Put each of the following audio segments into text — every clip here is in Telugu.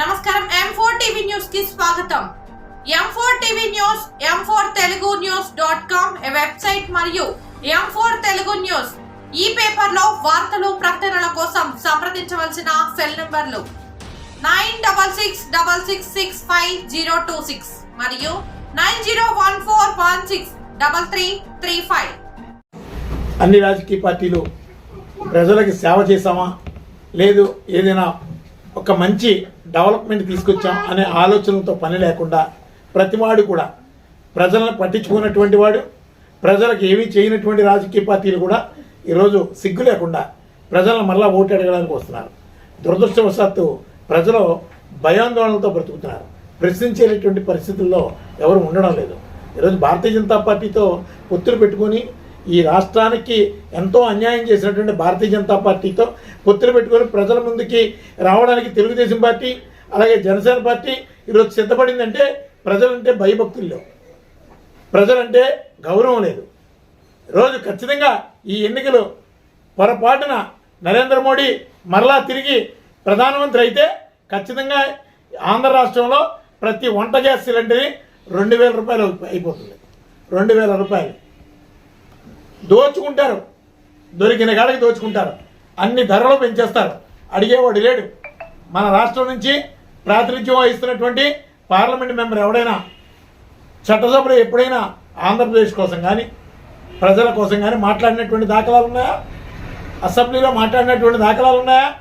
నమస్కారం. ఎం ఫోర్ టీవీ న్యూస్కి స్వాగతం. M four TV news M four Telugu news dot com website మరియు ఎం ఫోర్ తెలుగు న్యూస్ ఈ పేపర్లో వార్తలు ప్రకటనల కోసం సంప్రదించవలసిన సెల్ నంబర్లు nine double six double six six five zero two six మరియు nine zero one four one six double three three five. అన్ని రాజకీయ పార్టీలు ప్రజలకి సేవ చేశామా? లేదు ఏదైనా ఒక మంచి డెవలప్మెంట్ తీసుకొచ్చాం అనే ఆలోచనలతో పని లేకుండా ప్రతివాడు కూడా ప్రజలను పట్టించుకున్నటువంటి వాడు ప్రజలకు ఏమీ చేయనటువంటి రాజకీయ పార్టీలు కూడా ఈరోజు సిగ్గు లేకుండా ప్రజలను మళ్ళా ఓటు అడగడానికి వస్తున్నారు. దురదృష్టవశాత్తు ప్రజలు భయాందోళనలతో బ్రతుకుతున్నారు. ప్రశ్నించేటటువంటి పరిస్థితుల్లో ఎవరు ఉండడం లేదు. ఈరోజు భారతీయ జనతా పార్టీతో పొత్తులు పెట్టుకొని ఈ రాష్ట్రానికి ఎంతో అన్యాయం చేసినటువంటి భారతీయ జనతా పార్టీతో పొత్తులు పెట్టుకొని ప్రజల ముందుకి రావడానికి తెలుగుదేశం పార్టీ అలాగే జనసేన పార్టీ ఈరోజు సిద్ధపడిందంటే ప్రజలంటే భయభక్తులు లేవు ప్రజలంటే గౌరవం లేదు. రోజు ఖచ్చితంగా ఈ ఎన్నికలు పొరపాటున నరేంద్ర మోడీ మరలా తిరిగి ప్రధానమంత్రి అయితే ఖచ్చితంగా ఆంధ్ర రాష్ట్రంలో ప్రతి వంట గ్యాస్ సిలిండర్ని రెండు వేల రూపాయలు అయిపోతుంది. రెండు వేల రూపాయలు. దోచుకుంటారు. దొరికిన కాడికి దోచుకుంటారు. అన్ని ధరలు పెంచేస్తారు. అడిగేవాడు లేడు. మన రాష్ట్రం నుంచి ప్రాతినిధ్యం వహిస్తున్నటువంటి పార్లమెంట్ మెంబర్ ఎవడైనా చట్టసభలో ఎప్పుడైనా ఆంధ్రప్రదేశ్ కోసం కానీ ప్రజల కోసం కానీ మాట్లాడినటువంటి దాఖలాలు ఉన్నాయా? అసెంబ్లీలో మాట్లాడినటువంటి దాఖలాలు ఉన్నాయా?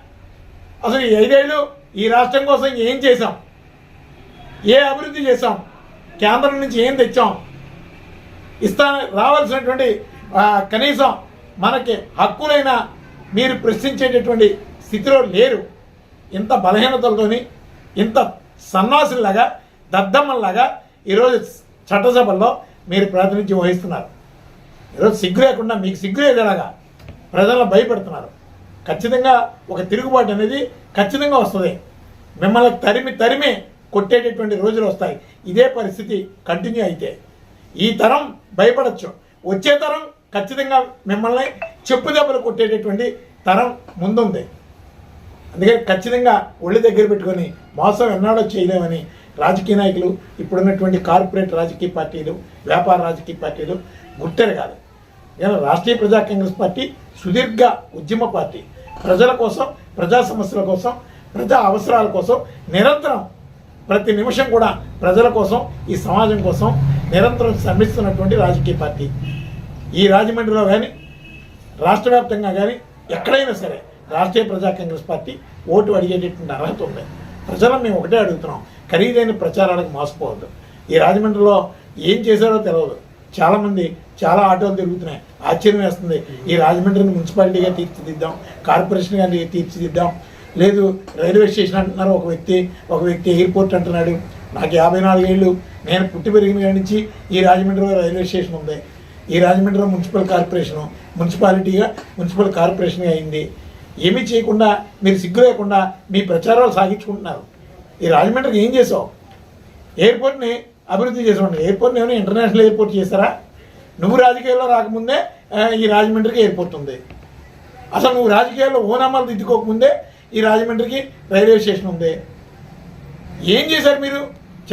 అసలు ఈ ఐదేళ్ళు ఈ రాష్ట్రం కోసం ఏం చేశాం? ఏ అభివృద్ధి చేశాం? కేంద్రం నుంచి ఏం తెచ్చాం? ఇస్తా రావాల్సినటువంటి కనీసం మనకి హక్కులైన మీరు ప్రశ్నించేటటువంటి స్థితిలో లేరు. ఇంత బలహీనతలతోని ఇంత సన్నాసుల్లాగా దద్దమ్మల్లాగా ఈరోజు చట్టసభల్లో మీరు ప్రాతినిధ్యం వహిస్తున్నారు. ఈరోజు సిగ్గు లేకుండా మీకు సిగ్గు లేదేలాగా ప్రజలను భయపెడుతున్నారు. ఖచ్చితంగా ఒక తిరుగుబాటు అనేది ఖచ్చితంగా వస్తుంది. మిమ్మల్ని తరిమి తరిమి కొట్టేటటువంటి రోజులు వస్తాయి. ఇదే పరిస్థితి కంటిన్యూ అయితే. ఈ తరం భయపడచ్చు. వచ్చే తరం ఖచ్చితంగా మిమ్మల్ని చెప్పు దెబ్బలు కొట్టేటటువంటి తరం ముందుంది. అందుకని ఖచ్చితంగా ఒళ్ళు దగ్గర పెట్టుకొని మోసం ఎన్నాడో చేయలేమని రాజకీయ నాయకులు ఇప్పుడున్నటువంటి కార్పొరేట్ రాజకీయ పార్టీలు వ్యాపార రాజకీయ పార్టీలు గుర్తెరగాలి ఇలా రాష్ట్రీయ ప్రజా కాంగ్రెస్ పార్టీ సుదీర్ఘ ఉద్యమ పార్టీ. ప్రజల కోసం ప్రజా సమస్యల కోసం ప్రజా అవసరాల కోసం నిరంతరం ప్రతి నిమిషం కూడా ప్రజల కోసం ఈ సమాజం కోసం నిరంతరం శ్రమిస్తున్నటువంటి రాజకీయ పార్టీ. ఈ రాజమండ్రిలో కానీ రాష్ట్ర వ్యాప్తంగా కానీ ఎక్కడైనా సరే రాష్ట్రీయ ప్రజా కాంగ్రెస్ పార్టీ ఓటు అడిగేటటువంటి అర్హత ఉంది. ప్రజలను మేము ఒకటే అడుగుతున్నాం. ఖరీదైన ప్రచారాలకు మోసపోవద్దు ఈ రాజమండ్రిలో ఏం చేశారో తెలియదు చాలామంది చాలా ఆటోలు తిరుగుతున్నాయి. ఆశ్చర్యం వేస్తుంది. ఈ రాజమండ్రిని మున్సిపాలిటీగా తీర్చిదిద్దాం కార్పొరేషన్గా తీర్చిదిద్దాం. లేదు రైల్వే స్టేషన్ అంటున్నారు ఒక వ్యక్తి ఒక వ్యక్తి ఎయిర్పోర్ట్ అంటున్నాడు. నాకు యాభై నాలుగేళ్ళు నేను పుట్టి పెరిగిన నుంచి ఈ రాజమండ్రిలో రైల్వే స్టేషన్ ఉంది. ఈ రాజమండ్రిలో మున్సిపల్ కార్పొరేషను మున్సిపాలిటీగా మున్సిపల్ కార్పొరేషన్గా అయింది. ఏమీ చేయకుండా మీరు సిగ్గు లేకుండా మీ ప్రచారాలు సాగించుకుంటున్నారు. ఈ రాజమండ్రికి ఏం చేసావు? ఎయిర్పోర్ట్ని అభివృద్ధి చేసావు. ఎయిర్పోర్ట్ని ఏమైనా ఇంటర్నేషనల్ ఎయిర్పోర్ట్ చేశారా? నువ్వు రాజకీయాల్లో రాకముందే ఈ రాజమండ్రికి ఎయిర్పోర్ట్ ఉంది. అసలు నువ్వు రాజకీయాల్లో ఓనామాలు దిద్దుకోకముందే ఈ రాజమండ్రికి రైల్వే స్టేషన్ ఉంది. ఏం చేశారు మీరు?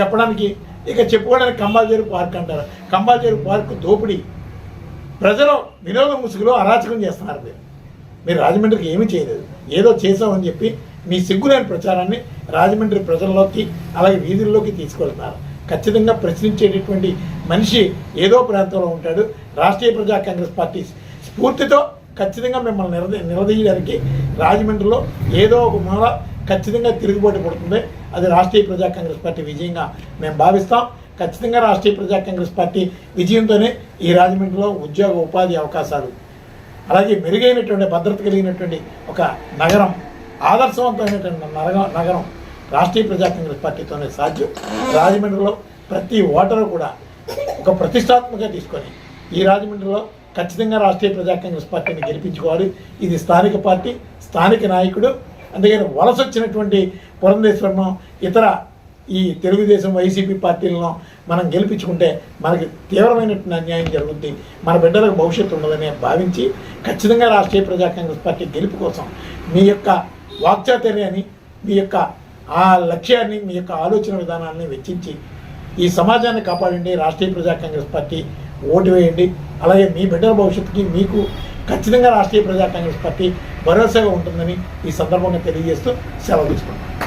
చెప్పడానికి. ఇక చెప్పుకోవడానికి కంబాల్చేరు పార్క్ అంటారు. కంబాల్చేరు పార్క్ దోపిడీ. ప్రజలు వినోద ముసుగులో అరాచకం చేస్తున్నారు మీరు. మీరు రాజమండ్రికి ఏమీ చేయలేదు. ఏదో చేసామని చెప్పి మీ సిగ్గులేని ప్రచారాన్ని రాజమండ్రి ప్రజల్లోకి అలాగే వీధుల్లోకి తీసుకెళ్తున్నారు. ఖచ్చితంగా ప్రశ్నించేటటువంటి మనిషి ఏదో ప్రాంతంలో ఉంటాడు. రాష్ట్రీయ ప్రజా కాంగ్రెస్ పార్టీ స్ఫూర్తితో ఖచ్చితంగా మిమ్మల్ని నిలదీ నిలదీయడానికి రాజమండ్రిలో ఏదో ఒక మూల ఖచ్చితంగా తిరుగుబాటు పడుతుంది. అది రాష్ట్రీయ ప్రజా కాంగ్రెస్ పార్టీ విజయంగా మేము భావిస్తాం. ఖచ్చితంగా రాష్ట్రీయ ప్రజా కాంగ్రెస్ పార్టీ విజయంతోనే ఈ రాజమండ్రిలో ఉద్యోగ ఉపాధి అవకాశాలు. అలాగే మెరుగైనటువంటి భద్రత కలిగినటువంటి ఒక నగరం ఆదర్శవంతమైనటువంటి నగరం నగరం రాష్ట్రీయ ప్రజా కాంగ్రెస్ పార్టీతోనే సాధ్యం. రాజమండ్రిలో ప్రతి ఓటరు కూడా ఒక ప్రతిష్టాత్మకంగా తీసుకొని ఈ రాజమండ్రిలో ఖచ్చితంగా రాష్ట్రీయ ప్రజా కాంగ్రెస్ పార్టీని గెలిపించుకోవాలి. ఇది స్థానిక పార్టీ స్థానిక నాయకుడు. అందుకని వలస వచ్చినటువంటి పురంధేశ్వరం ఇతర ఈ తెలుగుదేశం వైసీపీ పార్టీలను మనం గెలిపించుకుంటే మనకి తీవ్రమైనటువంటి అన్యాయం జరుగుద్ది. మన బిడ్డలకు భవిష్యత్తు ఉండదని భావించి ఖచ్చితంగా రాష్ట్రీయ ప్రజా కాంగ్రెస్ పార్టీ గెలుపు కోసం మీ యొక్క వాక్చాతర్యాన్ని మీ యొక్క ఆ లక్ష్యాన్ని మీ యొక్క ఆలోచన విధానాన్ని వెచ్చించి ఈ సమాజాన్ని కాపాడండి రాష్ట్రీయ ప్రజా కాంగ్రెస్ పార్టీ ఓటు వేయండి. అలాగే మీ బిడ్డల భవిష్యత్తుకి మీకు ఖచ్చితంగా రాష్ట్రీయ ప్రజా కాంగ్రెస్ పార్టీ భరోసాగా ఉంటుందని ఈ సందర్భంగా తెలియజేస్తూ సెలవు తీసుకుంటాం